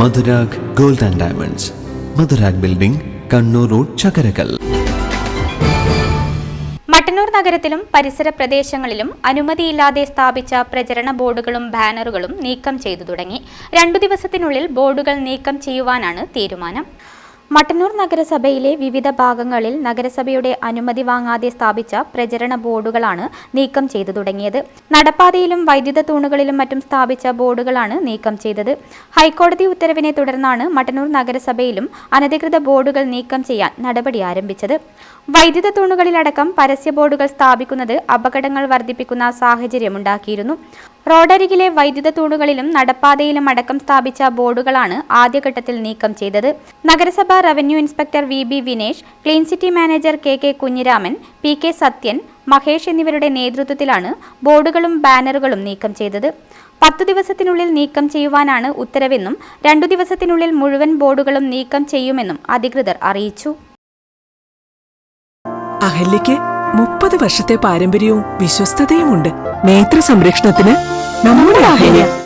Madhurag gold and diamonds. Madhurag building Kannur road Chakkarakkal. Mattannur നഗരത്തിലും പരിസര പ്രദേശങ്ങളിലും അനുമതിയില്ലാതെ സ്ഥാപിച്ച പ്രചരണ ബോർഡുകളും ബാനറുകളും നീക്കം ചെയ്തു തുടങ്ങി. രണ്ടു ദിവസത്തിനുള്ളിൽ ബോർഡുകൾ നീക്കം ചെയ്യുവാനാണ് തീരുമാനം. മട്ടന്നൂർ നഗരസഭയിലെ വിവിധ ഭാഗങ്ങളിൽ നഗരസഭയുടെ അനുമതി വാങ്ങാതെ സ്ഥാപിച്ച പ്രചരണ ബോർഡുകളാണ് നീക്കം ചെയ്തു തുടങ്ങിയത്. നടപ്പാതയിലും വൈദ്യുത തൂണുകളിലും മറ്റും സ്ഥാപിച്ച ബോർഡുകളാണ് നീക്കം ചെയ്തത്. ഹൈക്കോടതി ഉത്തരവിനെ തുടർന്നാണ് മട്ടന്നൂർ നഗരസഭയിലും അനധികൃത ബോർഡുകൾ നീക്കം ചെയ്യാൻ നടപടി ആരംഭിച്ചത്. വൈദ്യുത തൂണുകളിലടക്കം പരസ്യ ബോർഡുകൾ സ്ഥാപിക്കുന്നത് അപകടങ്ങൾ വർദ്ധിപ്പിക്കുന്ന സാഹചര്യമുണ്ടാക്കിയിരുന്നു. റോഡരികിലെ വൈദ്യുത തൂണുകളിലും നടപ്പാതയിലും അടക്കം സ്ഥാപിച്ച ബോർഡുകളാണ് ആദ്യഘട്ടത്തിൽ നീക്കം ചെയ്തത്. നഗരസഭ revenue inspector V B Vinesh clean city manager K K Kunhiraman P K Sathyan Mahesh എന്നിവരുടെ നേതൃത്വത്തിലാണ് ബോർഡുകളും ബാനറുകളും നീക്കം ചെയ്തത്. പത്തു ദിവസത്തിനുള്ളിൽ നീക്കം ചെയ്യുവാനാണ് ഉത്തരവെന്നും രണ്ടു ദിവസത്തിനുള്ളിൽ മുഴുവൻ ബോർഡുകളും നീക്കം ചെയ്യുമെന്നും അധികൃതർ അറിയിച്ചു. അഹല്യയ്ക്ക് മുപ്പത് വർഷത്തെ പാരമ്പര്യവും വിശ്വസ്തതയുമുണ്ട്. നേത്ര സംരക്ഷണത്തിന് നമ്മുടെ അഹല്യ